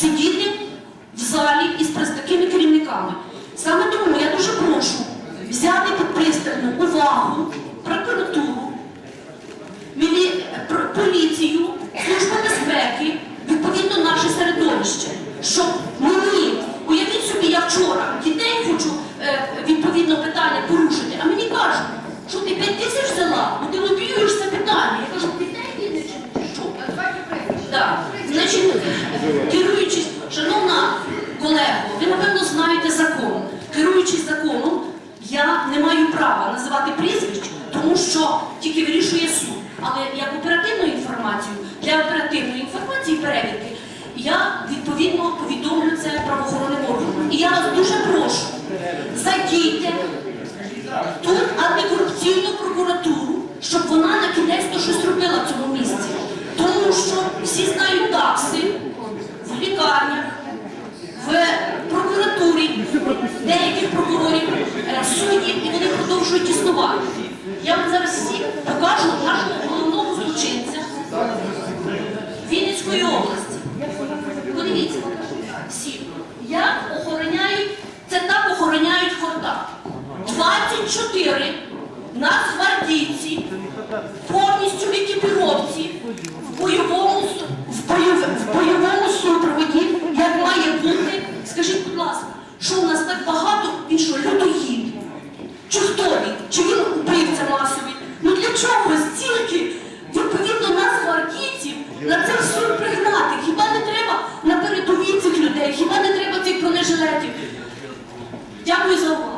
сидіти в залі із такими керівниками. Саме тому я дуже прошу взяти під пристальну увагу прокуратуру, мілі- поліцію, службу безпеки, відповідно наше середовище. Щоб мені, уявіть собі, я вчора дітей хочу е, відповідно питання порушити, а мені кажуть, що ти 5 тисяч взяла, бо ти лобіюєш це питання. Я кажу, дітей бідних чи що? Так, значить, керуючись, шановна колега, ви напевно знаєте закон. Керуючись законом, я не маю права називати прізвищ, тому що тільки вирішує суд. Але як оперативну інформацію, для оперативної інформації перевірки, я відповідно повідомлю це правоохоронним органам. І я вас дуже прошу, зайдіть тут антикорупційну прокуратуру, щоб вона на кінець то щось робила в цьому місці. Що всі знають такси в лікарнях, в прокуратурі, деяких прокурорів, суддів, і вони продовжують існувати. Я вам зараз всім покажу нашого головного злочинця Вінницької області. Подивіться, всі. Як охороняють, це так охороняють хорта. 24 нацгвардійці, повністю в екіпіровці, в бойовому, с- в бойов- в бойовому супроводі, як має бути. Скажіть, будь ласка, що у нас так багато, він що людоїд? Чи хто він? Чи він убивця масовий? Ну для чого стільки відповідно нас гвардійців на це все пригнати? Хіба не треба на передовій цих людей? Хіба не треба цих бронежилетів? Дякую за увагу.